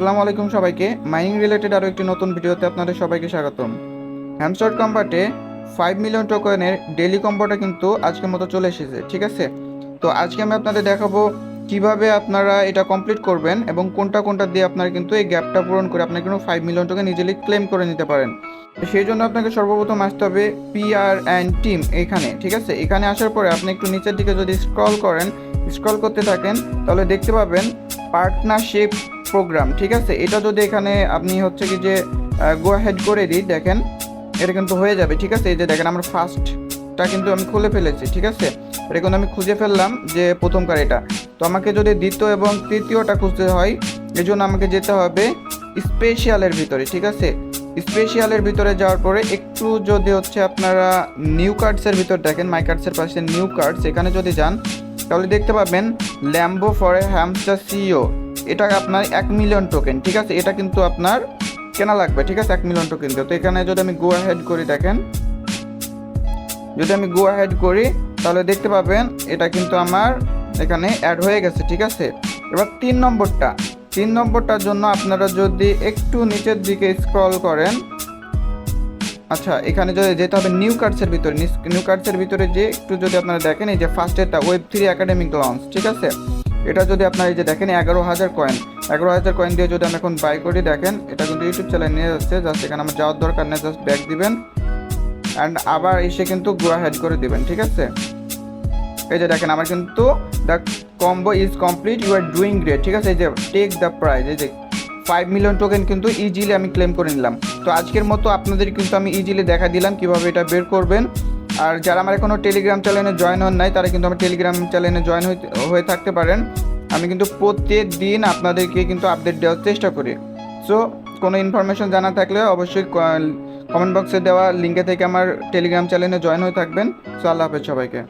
আসসালামু আলাইকুম সবাইকে। মাইনিং রিলেটেড আরও একটি নতুন ভিডিওতে আপনাদের সবাইকে স্বাগতম। হ্যামস্টার কম্বাটে ফাইভ মিলিয়ন টোকেনের ডেলি কম্বোটা কিন্তু আজকের মতো চলে এসেছে, ঠিক আছে? তো আজকে আমি আপনাদের দেখাবো কীভাবে আপনারা এটা কমপ্লিট করবেন এবং কোনটা কোনটা দিয়ে আপনারা কিন্তু এই গ্যাপটা পূরণ করে আপনারা কিন্তু five million token easily claim করে নিতে পারেন। সেই জন্য আপনাকে সর্বপ্রথম আসতে হবে পিআর অ্যান্ড টিম এখানে, ঠিক আছে? এখানে আসার পরে আপনি একটু নিচের দিকে যদি স্ক্রল করেন স্ক্রল করতে থাকেন, তাহলে দেখতে পাবেন পার্টনারশিপ প্রোগ্রাম ঠিক আছে? এটা যদি এখানে আপনি হচ্ছে কি যে গো হেড করে দিই, দেখেন, এটা কিন্তু হয়ে যাবে, ঠিক আছে? এই যে দেখেন, আমার ফার্স্টটা কিন্তু আমি খুলে ফেলেছি, ঠিক আছে? এটা কিন্তু আমি খুঁজে ফেললাম যে প্রথমকার এটা। তো আমাকে যদি দ্বিতীয় এবং তৃতীয়টা খুঁজতে হয় এই জন্য আমাকে যেতে হবে স্পেশিয়ালের ভিতরে, ঠিক আছে? স্পেশিয়ালের ভিতরে যাওয়ার পরে একটু যদি হচ্ছে আপনারা নিউ কার্ডসের ভিতর দেখেন মাই কার্ডসের পাশে নিউ কার্ডস এখানে যদি যান, তাহলে দেখতে পাবেন ল্যাম্বো ফর হ্যামস্টার সিও এটা আপনার এক মিলিয়ন টোকেন ঠিক আছে? এটা কিন্তু আপনার কেনা লাগবে, ঠিক আছে? এক মিলিয়ন টোকেন তো এখানে যদি আমি গো হেড করি, দেখেন। যদি আমি গো হেড করি, তাহলে দেখতে পাবেন এটা কিন্তু আমার এখানে অ্যাড হয়ে গেছে, ঠিক আছে? এবার তিন নম্বরটা। তিন নম্বরটার জন্য আপনারা যদি একটু নিচের দিকে স্ক্রল করেন আচ্ছা এখানে যদি যেতে হবে নিউ কার্ডসের ভিতরে নিউ কার্ডসের ভিতরে যে একটু যদি আপনারা দেখেন, এই যে ফার্স্ট এটা ওয়েব থ্রি একাডেমিক লঞ্চ ঠিক আছে? এটা যদি আপনার এই যে দেখেন এগারো হাজার কয়েন এগারো হাজার কয়েন দিয়ে যদি আমি এখন বাই করি, দেখেন, এটা কিন্তু ইউটিউব চ্যানেল নিয়ে যাচ্ছে জাস্ট এখানে আমার যাওয়ার দরকার নেই জাস্ট ব্যাক দিবেন অ্যান্ড আবার এসে কিন্তু গোয়া হেড করে দিবেন, ঠিক আছে? এই যে দেখেন, আমার কিন্তু the combo is complete you are doing great ঠিক আছে? এই যে টেক দ্য প্রাইজ এই যে ফাইভ মিলিয়ন টোকেন কিন্তু ইজিলি আমি ক্লেম করে নিলাম। তো আজকের মতো আপনাদের কিন্তু আমি ইজিলি দেখা দিলাম কীভাবে এটা বের করবেন। আর যারা আমার এখনও টেলিগ্রাম চ্যানেলে জয়েন হন নাই, তারা কিন্তু আমার টেলিগ্রাম চ্যানেলে জয়েন হয়ে থাকতে পারেন। আমি কিন্তু প্রত্যেক দিন আপনাদেরকে কিন্তু আপডেট দেওয়ার চেষ্টা করি। সো কোনো ইনফরমেশন জানা থাকলে অবশ্যই কমেন্ট বক্সে দেওয়া লিঙ্কে থেকে আমার টেলিগ্রাম চ্যানেলে জয়েন হয়ে থাকবেন। সো আল্লাহ হাফেজ সবাইকে।